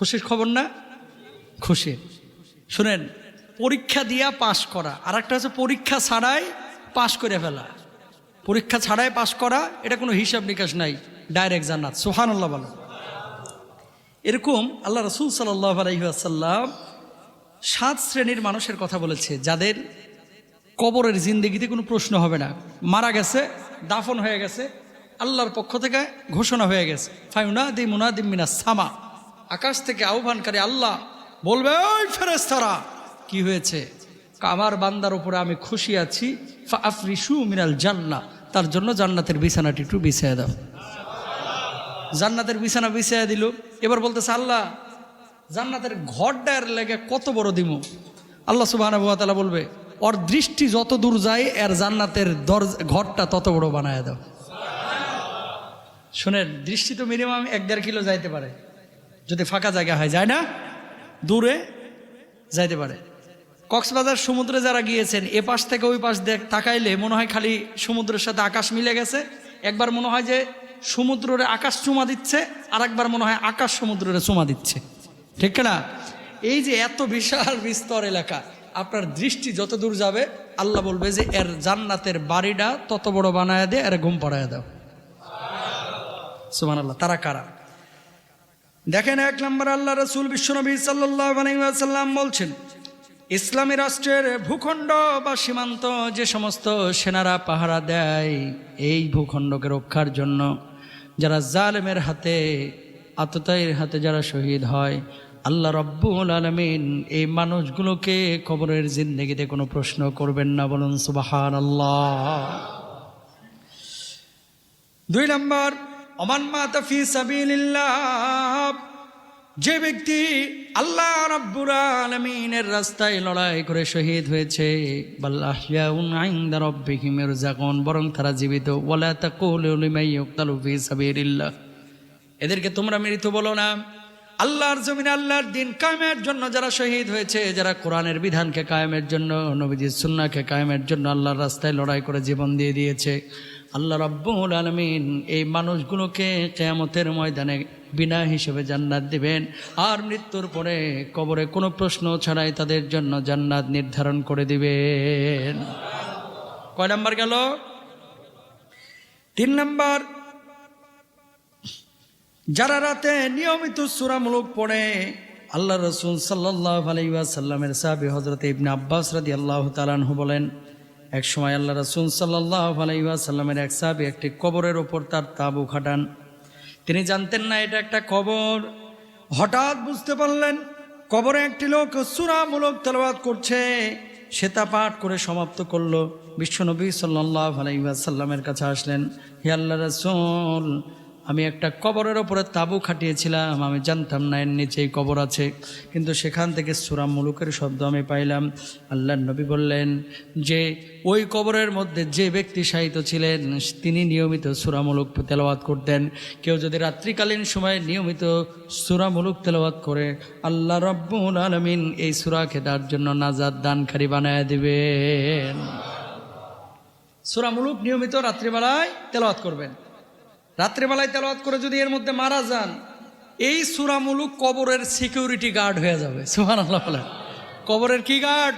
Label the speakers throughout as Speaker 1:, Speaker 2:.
Speaker 1: খুশির খবর না? খুশি শুনেন, পরীক্ষা দিয়া পাশ করা আর একটা হচ্ছে পরীক্ষা ছাড়াই পাশ করে ফেলা। পরীক্ষা ছাড়াই পাশ করা, এটা কোনো হিসাব নিকাশ নাই, ডাইরেক্ট জান্নাত সোহান আল্লাহ বলো এরকম আল্লাহ রসুল সাল্লাহ আলহিহাসাল্লাম সাত শ্রেণির মানুষের কথা বলেছে, যাদের কবরের জিন্দগিতে কোনো প্রশ্ন হবে না। মারা গেছে, দাফন হয়ে গেছে, আল্লাহর পক্ষ থেকে ঘোষণা হয়ে গেছে। ফাইউনাদি মুনাদিম মিনা সামা। আকাশ থেকে আহ্বানকারী আল্লাহ বলবে, ওই ফেরেস্তারা কি হয়েছে? আমার বান্দার উপরে আমি খুশি আছি। আফরিসু মিনাল জান্না, তার জন্য জান্নাতের বিছানাটি একটু বিছিয়ে দাও। জান্নাতের বিছানা বিছিয়ে দিল। এবার বলতেছে, আল্লাহ, জান্নাতের ঘরটার লেগে কত বড় দিমু? আল্লাহ সুবাহ বলবে, ওর দৃষ্টি যত দূর যায়, এর জান্নাতের দর ঘরটা তত বড় বানায় দাও। শোনেন, দৃষ্টি তো মিনিমাম এক দেড় কিলো যাইতে পারে। যদি ফাঁকা জায়গা হয়, যায় না? দূরে যাইতে পারে। কক্সবাজার সমুদ্রে যারা গিয়েছেন, এ পাশ থেকে ওই পাশ দেখ তাকাইলে মনে হয় খালি সমুদ্রের সাথে আকাশ মিলে গেছে। একবার মনে হয় যে সমুদ্রের আকাশ চুমা দিচ্ছে আর একবার মনে হয় আকাশ সমুদ্রের চুমা দিচ্ছে। ঠিক না? এই যে এত বিশাল বিস্তর এলাকা, আপনার দৃষ্টি যত দূর যাবে, আল্লাহ বলবে যে, এর জান্নাতের বাড়িটা তত বড় বানায় দে, এর ঘুম পাড়ায় দাও। সুমান আল্লাহ তারা কারা? দেখেন এক নম্বর আল্লাহ রসুল বিশ্বনবী সাল্লাম বলছেন, ইসলামী রাষ্ট্রের ভূখণ্ড বা সীমান্ত যে সমস্ত সেনারা পাহারা দেয়, এই ভূখণ্ডকে রক্ষার জন্য যারা জালেমের হাতে আততায়ীর হাতে যারা শহীদ হয়, আল্লাহ রব্বুল আলমিন এই মানুষগুলোকে কবরের জিন্দগিতে কোনো প্রশ্ন করবেন না বলুন সুবাহান আল্লাহ দুই নম্বর অমান মাতাফি সাবিলিল্লাহ। যে ব্যক্তি আল্লাহ রাব্বুল আলামিনের রাস্তায় লড়াই করে শহীদ হয়েছে ইয়ারজাকুন বরং তারা জীবিত। এদেরকে তোমরা মৃত বলো না। আল্লাহর জমিন আল্লাহর দিন কায়েমের জন্য যারা শহীদ হয়েছে, যারা কোরআনের বিধানকে কায়েমের জন্য, নবীজির সুন্নাহকে কায়েমের জন্য আল্লাহর রাস্তায় লড়াই করে জীবন দিয়ে দিয়েছে। আল্লাহ রাব্বুল আলমিন এই মানুষগুলোকে কেয়ামতের ময়দানে বিনা হিসেবে জান্নাত দিবেন। আর মৃত্যুর পরে কবরে কোনো প্রশ্ন ছাড়াই তাদের জন্য জান্নাত নির্ধারণ করে দিবেন। কয় নাম্বার গেল? তিন নাম্বার, যারা রাতে নিয়মিত সুরামূলক পড়ে, আল্লাহ রসুল সাল্লাহ আলাইসাল্লামের সাহাবি হজরত ইবনে আব্বাস রাদি আল্লাহ তালানহু বলেন এক সময় আল্লাহ রসুল সাল্লাহ আলাইসাল্লামের এক সাহাবি একটি কবরের ওপর তার তাবু খাটান। তিনি জানতেন না এটা একটা কবর। হঠাৎ বুঝতে পারলেন, কবরে একটি লোক সুরামূলক তেলবাদ করছে। সে তা পাঠ করে সমাপ্ত করল। বিশ্বনবী সাল্লাহ আলাইসাল্লামের কাছে আসলেন, হে আল্লাহ রসুল আমি একটা কবরের ওপরে তাবু খাটিয়েছিলাম, আমি জানতাম না এর নিচেই কবর আছে। কিন্তু সেখান থেকে সুরাম মুলুকের শব্দ আমি পাইলাম। আল্লাহ নবী বললেন যে, ওই কবরের মধ্যে যে ব্যক্তি সাহিত্য ছিলেন, তিনি নিয়মিত সুরামূলক তেলাওয়াত করতেন। কেউ যদি রাত্রিকালীন সময়ে নিয়মিত সুরামূলক তেলাওয়াত করে, আল্লাহ রব্বুল আলমিন এই সুরাকে তার জন্য নাজাদ দানকারী বানায় দিবেন। সুরামূলক নিয়মিত রাত্রিবেলায় তেলাওয়াত করবেন। রাত্রেবেলায় তেলাওয়াত করে যদি এর মধ্যে মারা যান, এই সুরামুলুক কবরের সিকিউরিটি গার্ড হয়ে যাবে। সুহান আল্লাহ কবরের কি গার্ড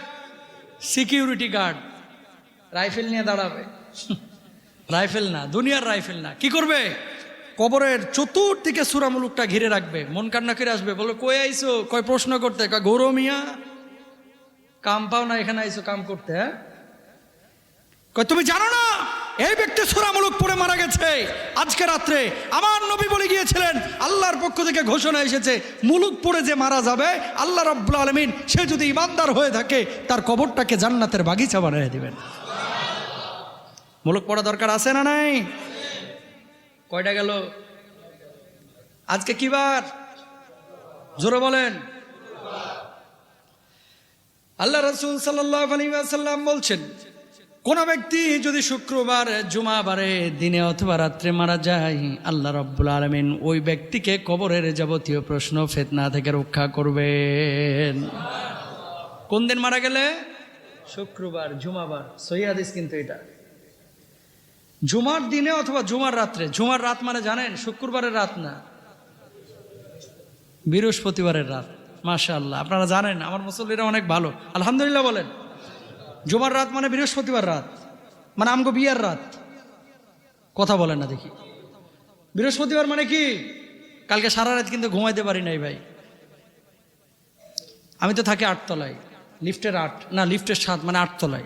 Speaker 1: সিকিউরিটি গার্ড রাইফেল নিয়ে দাঁড়াবে। রাইফেল না, দুনিয়ার রাইফেল না। কি করবে? কবরের চতুর্দিকে সুরামুলুকটা ঘিরে রাখবে। মন কান্না করে আসবে, বলো, কই আইসো কয় প্রশ্ন করতে? কয় গৌরব মিয়া, কাম পাও না এখানে আইসো কাম করতে হ্যাঁ? কয় তুমি জানো না এই ব্যক্তি সুরামূলক পড়ে মারা গেছে। আজকে রাত্রে আমার নবী বলে গিয়েছিলেন, আল্লাহর পক্ষ থেকে ঘোষণা এসেছে, মুলুক পড়ে যে মারা যাবে, আল্লাহ রব্বুল আলমিন সে যদি ইমানদার হয়ে থাকে, তার কবরটাকে জান্নাতের বাগিচা বানিয়ে দেবেন। মুলুক পড়া দরকার আছে না নাই? কয়টা গেল? আজকে কি বার? জোরে বলেন। আল্লাহ রসুল সাল্লাহ আলী সাল্লাম বলছেন কোন ব্যক্তি যদি শুক্রবার, জুমাবারে, দিনে অথবা রাত্রে মারা যায়, আল্লাহ রব্বুল আলমিন ওই ব্যক্তিকে কবরের যাবতীয় প্রশ্ন, ফেতনা থেকে রক্ষা করবেন। কোন দিন মারা গেলে? শুক্রবার, জুমাবার। সহিদিস কিন্তু এটা। জুমার দিনে অথবা জুমার রাত্রে? জুমার রাত মানে জানেন, শুক্রবারের রাত না। বৃহস্পতিবারের রাত। মাশা আল্লাহ আপনারা জানেন, আমার মুসল্লিরা অনেক ভালো। আলহামদুলিল্লাহ বলেন। জুমার রাত মানে বৃহস্পতিবার রাত মানে আমগো বিয়ার রাত। কথা বলেন না দেখি। বৃহস্পতিবার মানে কি? কালকে সারা রাত কিন্তু ঘুমাইতে পারি নাই ভাই। আমি তো থাকি আটতলায়, লিফটের আট, না, লিফটের সাত মানে আটতলায়।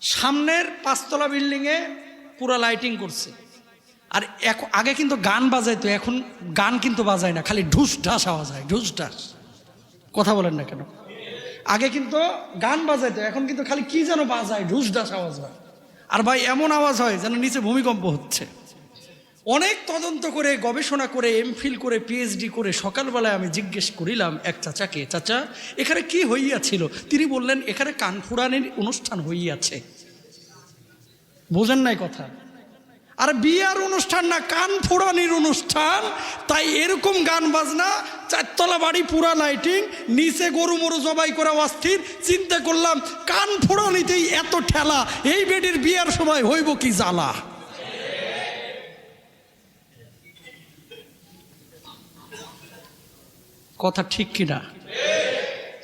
Speaker 1: সামনের পাঁচতলা বিল্ডিংয়ে পুরো লাইটিং করছে। আর আগে কিন্তু গান বাজাইতো, এখন গান কিন্তু বাজায় না, খালি ঢুস ঢাস আওয়াজ হয়, ঢুস ঢাস। কথা বলেন না কেন? আগে কিন্তু গান বাজাইতো, এখন কিন্তু খালি কি যেন বাজায় ঢুস ঢাস আওয়াজ হয়। আর ভাই, এমন আওয়াজ হয় যেন নিচে ভূমিকম্প হচ্ছে। অনেক তদন্ত করে, গবেষণা করে এমফিল করে পিএইচডি করে, সকালবেলায় আমি জিজ্ঞেস করিলাম এক চাচাকে, চাচা, এখানে কি হইয়াছিল? তিনি বললেন, এখানে কানফুরানের অনুষ্ঠান হইয়াছে। বোঝেন নাই কথা। আর বিয়ার অনুষ্ঠান না, কান ফোড়ানির অনুষ্ঠান। তাই এরকম গান বাজনা, চারতলা বাড়ি, পুরা লাইটিং, নিচে গরু মরু জবাই করা অস্থির। চিন্তা করলাম, কান ফোড়ানিতেই এত ঠেলা, এই বেডির বিয়ার সময় হইব কি জ্বালা? কথা ঠিক কিনা?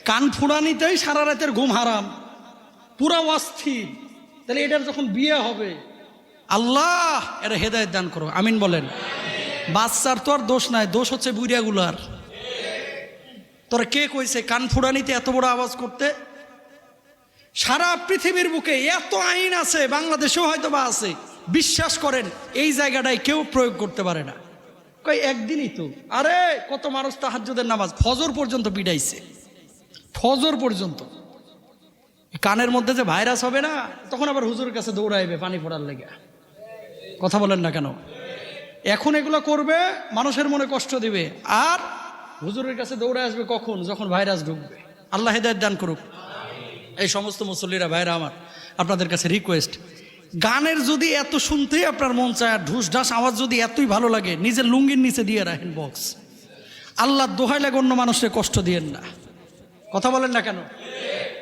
Speaker 1: কান ফুড়ানিতেই সারা রাতের ঘুম হারাম, পুরা অস্থির। তাহলে এটার যখন বিয়ে হবে আল্লাহ, এরা হেদায়ত দান করো। আমিন বলেন। বাচ্চার তো আর দোষ নাই, দোষ হচ্ছে বুড়িয়াগুলার। তোরা কে কইছে, কান ফুড়ানিতে এত বড় আওয়াজ করতে? সারা পৃথিবীর বুকে এত আইন আছে, বাংলাদেশেও হয়তো বা আছে। বিশ্বাস করেন, এই জায়গাটায় কেউ প্রয়োগ করতে পারে না। কই, একদিনই তো। আরে, কত মানুষ তাহাজ্জুদের নামাজ, ফজর পর্যন্ত পিটাইছে। ফজর পর্যন্ত। কানের মধ্যে যে ভাইরাস হবে না, তখন আবার হুজুরের কাছে দৌড়াইবে পানি পড়ার লেগে। কথা বলেন না কেন? এখন এগুলো করবে, মানুষের মনে কষ্ট দিবে। আর হুজুরের কাছে দৌড়ে আসবে কখন? যখন ভাইরাস ঢুকবে। আল্লাহ হেদায়ত দান করুক। এই সমস্ত মুসল্লিরা, ভাইরা আমার, আপনাদের কাছে রিকোয়েস্ট গানের যদি এত শুনতেই আপনার মন চায়, আর ঢুস ঢাস আওয়াজ যদি এতই ভালো লাগে, নিজের লুঙ্গির নিচে দিয়ে রাখেন বক্স আল্লাহ দোহাই লাগে অন্য মানুষের কষ্ট দিয়েন না। কথা বলেন না কেন?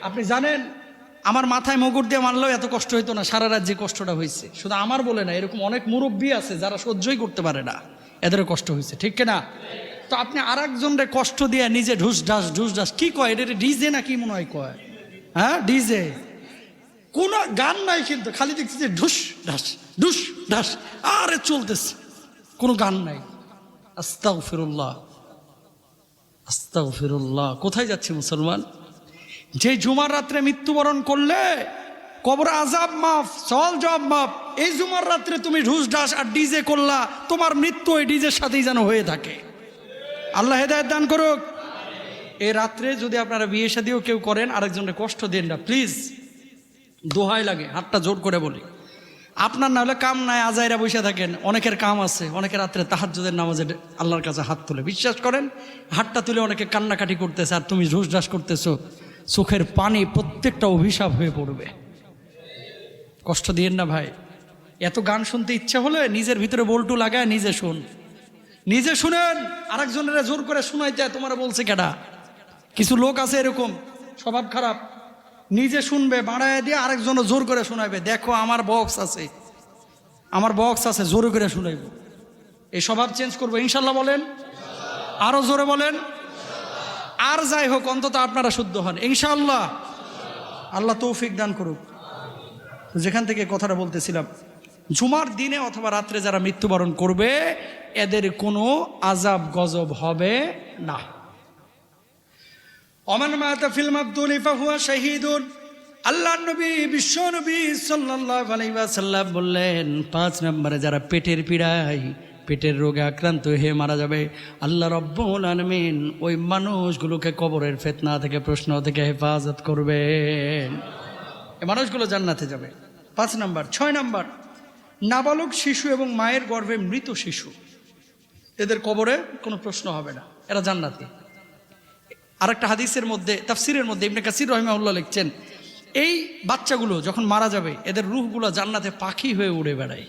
Speaker 1: আপনি জানেন আমার মাথায় মগুর দিয়ে মারলেও এত কষ্ট হইতো না, সারা রাত যে কষ্টটা হয়েছে শুধু আমার বলে না, এরকম অনেক মুরব্বী আছে যারা সহ্যই করতে পারে না। এদেরও কষ্ট হয়েছে ঠিক না তো আপনি আর একজনরে কষ্ট দিয়ে নিজে ঢুস ঢাস ঢুস ঢাস, কি কয়? এটা ডিজে না কি মনে হয় কয়? হ্যাঁ ডিজে। কোনো গান নাই কিন্তু, খালি দেখছি যে ঢুস ঢাস ঢুস ঢাস, আরে চলতেছে। কোনো গান নাই। আস্তাও ফিরুল্লাহ আস্তাও ফিরুল্লাহ কোথায় যাচ্ছে মুসলমান? যে জুমার রাত্রে মৃত্যুবরণ করলে কবর আজাব মাফ সল জব মাফ এই জুমার রাত্রে তুমি ঢুস ঢাস আর ডিজে করলা তোমার মৃত্যু ওই ডিজের সাথেই যেন হয়ে থাকে। আল্লাহ হেদায়ত দান করুক। এই রাত্রে যদি আপনারা বিয়ে সাদিও কেউ করেন আরেকজনের কষ্ট দেন না প্লিজ। দোহাই লাগে হাতটা জোর করে বলি। আপনার না হলে কাম নাই আজাইরা বসে থাকেন। অনেকের কাম আছে অনেকে রাত্রে তাহাজ্জুদের নামাজে আল্লাহর কাছে হাত তুলে। বিশ্বাস করেন হাতটা তুলে অনেকে কান্নাকাটি করতেছে আর তুমি ঢুস ঢাস করতেছো। চোখের পানি প্রত্যেকটা অভিশাপ হয়ে পড়বে। কষ্ট দিয়েন না ভাই। এত গান শুনতে ইচ্ছা হলে নিজের ভিতরে বল্টু লাগায় নিজে শুন। নিজে শুনেন, আরেকজনের জোর করে শোনাইতে তোমার বলছে কেডা? কিছু লোক আছে এরকম, স্বভাব খারাপ। নিজে শুনবে, বাড়ায় দিয়ে আরেকজন জোর করে শোনাবে দেখো আমার বক্স আছে। আমার বক্স আছে, জোর করে শুনাইব। এই স্বভাব চেঞ্জ করব। ইনশাল্লাহ বলেন? আরও জোরে বলেন? আর যাই হোক, অন্তত আপনারা শুদ্ধ হন। ইনশাআল্লাহ। আল্লাহ তৌফিক দান করুক। যেখান থেকে কথাটা বলতেছিলাম, জুমার দিনে অথবা রাত্রে যারা মৃত্যুবরণ করবে, এদের কোনো আজাব গজব হবে না। অমান মাতা ফিল্ম আব্দুল ইফাহুয়া শাহিদুন। আল্লাহ নবী, বিশ্ব নবী সাল্লাল্লাহু আলাইহি ওয়াসাল্লাম বললেন, পাঁচ নম্বরে যারা পেটের পীড়ায় পেটের রোগে আক্রান্ত হয়ে মারা যাবে। আল্লাহ রব্বুল আলমিন ওই মানুষগুলোকে কবরের ফেতনা থেকে, প্রশ্ন থেকে হেফাজত করবেন। এই মানুষগুলো জান্নাতে যাবে। পাঁচ নাম্বার, ছয় নাম্বার, নাবালক শিশু এবং মায়ের গর্ভে মৃত শিশু। এদের কবরে কোনো প্রশ্ন হবে না, এরা জান্নাতি। আরেকটা হাদিসের মধ্যে, তাফসিরের মধ্যে ইবনে কাসির রহিমাউল্লাহ লিখছেন, এই বাচ্চাগুলো যখন মারা যাবে, এদের রুহগুলো জান্নাতে পাখি হয়ে উড়ে বেড়ায়।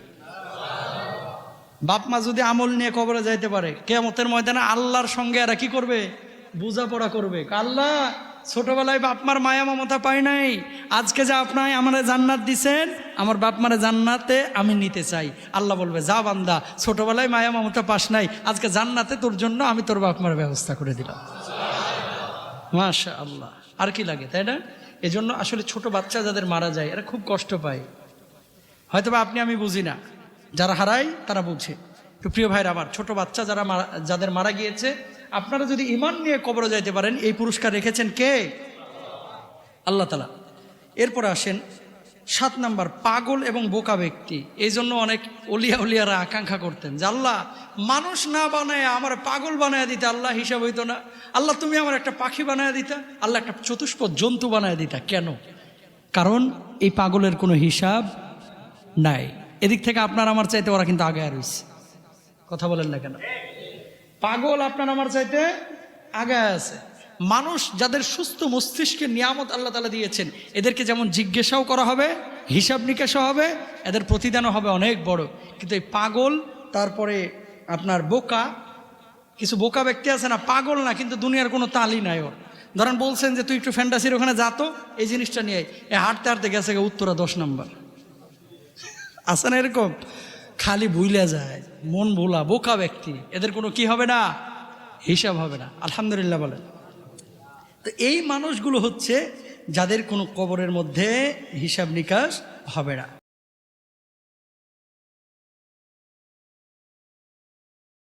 Speaker 1: বাপ মা যদি আমল নিয়ে কবরে যাইতে পারে কেমতের ময়দানে আল্লাহর সঙ্গে এরা কি করবে? বোঝাপড়া করবে। আল্লাহ, ছোটবেলায় বাপ মার মায়া মমতা পাই নাই, আজকে যা আপনার আমার জান্নাত দিছেন, আমার বাপ মারে জান্নাতে আমি নিতে চাই। আল্লাহ বলবে, যা বান্দা, ছোটবেলায় মায়া মমতা পাস নাই, আজকে জান্নাতে তোর জন্য আমি তোর বাপ মার ব্যবস্থা করে দিলাম। মাশা আল্লাহ আর কি লাগে, তাই না? এজন্য আসলে ছোট বাচ্চা যাদের মারা যায়, এরা খুব কষ্ট পায়। হয়তোবা আপনি, আমি বুঝি না। যারা হারায়, তারা বুঝে তো প্রিয় ভাইরা আমার, ছোট বাচ্চা যারা যাদের মারা গিয়েছে, আপনারা যদি ইমান নিয়ে কবরে যাইতে পারেন, এই পুরস্কার রেখেছেন কে? আল্লাহ তালা এরপরে আসেন সাত নাম্বার, পাগল এবং বোকা ব্যক্তি। এই জন্য অনেক অলিয়া উলিয়ারা আকাঙ্ক্ষা করতেন যে, আল্লাহ, মানুষ না বানায় আমার পাগল বানায় দিতে আল্লাহ হিসাব হইতো না। আল্লাহ, তুমি আমার একটা পাখি বানায় দিতা। আল্লাহ, একটা চতুষ্পদ জন্তু বানায় দিতা। কেন? কারণ এই পাগলের কোনো হিসাব নাই। এদিক থেকে আপনার আমার চাইতে ওরা কিন্তু আগে রয়েছে কথা বলেন না কেন? পাগল আপনার আমার চাইতে আগে আছে। মানুষ যাদের সুস্থ মস্তিষ্কের নিয়ামত আল্লাহ তালা দিয়েছেন, এদেরকে যেমন জিজ্ঞাসাও করা হবে, হিসাব নিকাশও হবে, এদের প্রতিদানও হবে অনেক বড়। কিন্তু এই পাগল, তারপরে আপনার বোকা, কিছু বোকা ব্যক্তি আছে না, পাগল না, কিন্তু দুনিয়ার কোনো তালি নাই ওর। ধরেন বলছেন যে, তুই একটু ফ্যান্টাসির ওখানে যাতো এই জিনিসটা নিয়ে হাঁটতে হাঁটতে গেছে উত্তরা দশ নম্বর। আছে না এরকম? খালি ভুলে যায়, মন ভোলা, বোকা ব্যক্তি। এদের কোনো কি হবে না? হিসাব হবে না। আলহামদুলিল্লাহ বলেন। তো এই মানুষগুলো হচ্ছে যাদের কোনো কবরের মধ্যে হিসাব নিকাশ হবে না।